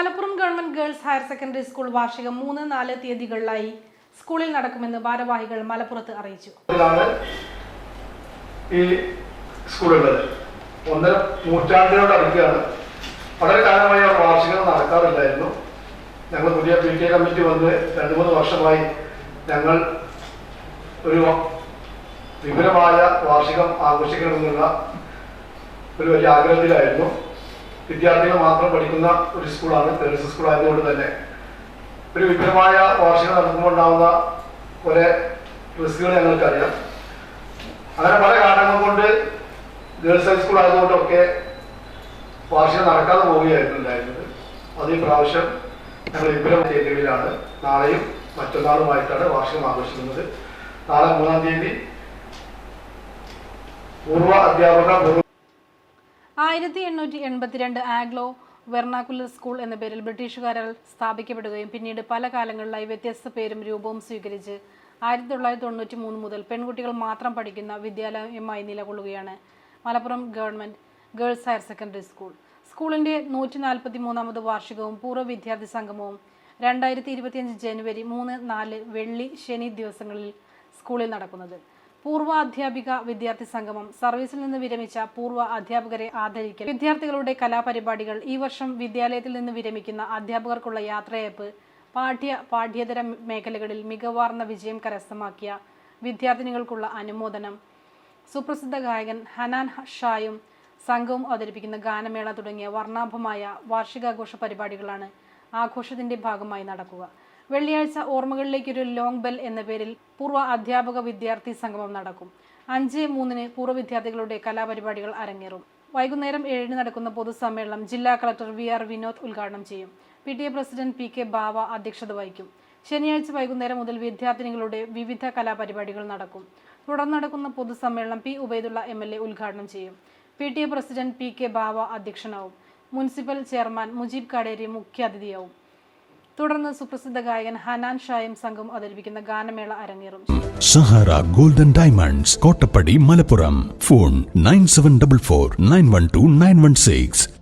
Malappuram government girls higher secondary school വാർഷികം മൂന്ന് നാല് തീയതികളിലായി സ്കൂളിൽ നടക്കുമെന്ന് ഭാരവാഹികൾ മലപ്പുറത്ത് അറിയിച്ചു. ഈ സ്കൂളുള്ളത് ഒന്നര നൂറ്റാണ്ടിനോട് അടുക്കുകയാണ് വളരെ കാലമായി അവിടെ വാർഷികം നടക്കാറില്ലായിരുന്നു ഞങ്ങൾ പുതിയ പി കെ കമ്മിറ്റി വന്ന് രണ്ട് മൂന്ന് വർഷമായി ഞങ്ങൾ ഒരു വിപുലമായ വാർഷികം ആഘോഷിക്കണമെന്നുള്ള ഒരു വലിയ ആഗ്രഹത്തിലായിരുന്നു. വിദ്യാർത്ഥികൾ മാത്രം പഠിക്കുന്ന ഒരു സ്കൂളാണ് തേഴ്സ് സ്കൂൾ ആയതുകൊണ്ട് തന്നെ. ഒരു വിപുലമായ വാർഷികം നടക്കുമ്പോൾ ഉണ്ടാവുന്ന കുറെ റിസ്കുകൾ ഞങ്ങൾക്കറിയാം. അങ്ങനെ പല കാരണങ്ങൾ കൊണ്ട് ഗേൾസ് ഹൈസ്കൂൾ ആയതുകൊണ്ടൊക്കെ വാർഷികം നടക്കാതെ പോവുകയായിരുന്നു ഉണ്ടായിരുന്നത്. അത് ഈ പ്രാവശ്യം ഞങ്ങൾ വിപുലം തീയതികളിലാണ് നാളെയും മറ്റന്നാളുമായിട്ടാണ് വാർഷികം ആഘോഷിക്കുന്നത്. നാളെ മൂന്നാം തീയതി പൂർവ അധ്യാപക ആയിരത്തി എണ്ണൂറ്റി എൺപത്തിരണ്ട് ആഗ്ലോ വെർണാക്കുലർ സ്കൂൾ എന്ന പേരിൽ ബ്രിട്ടീഷുകാരാൽ സ്ഥാപിക്കപ്പെടുകയും പിന്നീട് പല കാലങ്ങളിലായി വ്യത്യസ്ത പേരും രൂപവും സ്വീകരിച്ച് ആയിരത്തി തൊള്ളായിരത്തി തൊണ്ണൂറ്റി മൂന്ന് മുതൽ പെൺകുട്ടികൾ മാത്രം പഠിക്കുന്ന വിദ്യാലയമായി നിലകൊള്ളുകയാണ് Malappuram government girls higher secondary school. സ്കൂളിന്റെ നൂറ്റി നാൽപ്പത്തി മൂന്നാമത് വാർഷികവും പൂർവ വിദ്യാർത്ഥി സംഗമവും രണ്ടായിരത്തി ഇരുപത്തിയഞ്ച് ജനുവരി മൂന്ന് നാല് വെള്ളി ശനി ദിവസങ്ങളിൽ സ്കൂളിൽ നടക്കുന്നത്. പൂർവ അധ്യാപിക വിദ്യാർത്ഥി സംഗമം. സർവീസിൽ നിന്ന് വിരമിച്ച പൂർവ അധ്യാപകരെ ആദരിക്കൽ. വിദ്യാർത്ഥികളുടെ കലാപരിപാടികൾ ഈ വർഷം വിദ്യാലയത്തിൽ നിന്ന് വിരമിക്കുന്ന അധ്യാപകർക്കുള്ള യാത്രയയപ്പ് പാഠ്യ പാഠ്യേതര മേഖലകളിൽ മികവാർന്ന വിജയം കരസ്ഥമാക്കിയ വിദ്യാർത്ഥിനികൾക്കുള്ള അനുമോദനം. സുപ്രസിദ്ധ ഗായകൻ ഹനാൻ ഷായും സംഘവും അവതരിപ്പിക്കുന്ന ഗാനമേള തുടങ്ങിയ വർണാഭമായ വാർഷികാഘോഷ പരിപാടികളാണ് ആഘോഷത്തിന്റെ ഭാഗമായി നടക്കുക. വെള്ളിയാഴ്ച ഓർമ്മകളിലേക്കൊരു ലോങ് ബെൽ എന്ന പേരിൽ പൂർവ അധ്യാപക വിദ്യാർത്ഥി സംഗമം നടക്കും. അഞ്ച് മൂന്നിന് പൂർവ വിദ്യാർത്ഥികളുടെ കലാപരിപാടികൾ അരങ്ങേറും. വൈകുന്നേരം ഏഴിന് നടക്കുന്ന പൊതുസമ്മേളനം ജില്ലാ കളക്ടർ വി ആർ വിനോദ് ഉദ്ഘാടനം ചെയ്യും. P T A president P K Bava അധ്യക്ഷത വഹിക്കും. ശനിയാഴ്ച വൈകുന്നേരം മുതൽ വിദ്യാർത്ഥിനികളുടെ വിവിധ കലാപരിപാടികൾ നടക്കും. തുടർന്ന് നടക്കുന്ന പൊതുസമ്മേളനം P Ubaidulla M L A ഉദ്ഘാടനം ചെയ്യും. P T A president P K Bava അധ്യക്ഷനാവും. Municipal chairman Mujeeb Kaderi മുഖ്യാതിഥിയാവും. തുടർന്ന് സുപ്രസിദ്ധ ഗായകൻ ഹനാൻ ഷായും സംഘം അവതരിപ്പിക്കുന്ന ഗാനമേള അരങ്ങേറും. Sahara golden diamonds Kottappadi Malappuram. Phone nine seven double four nine one two nine one six.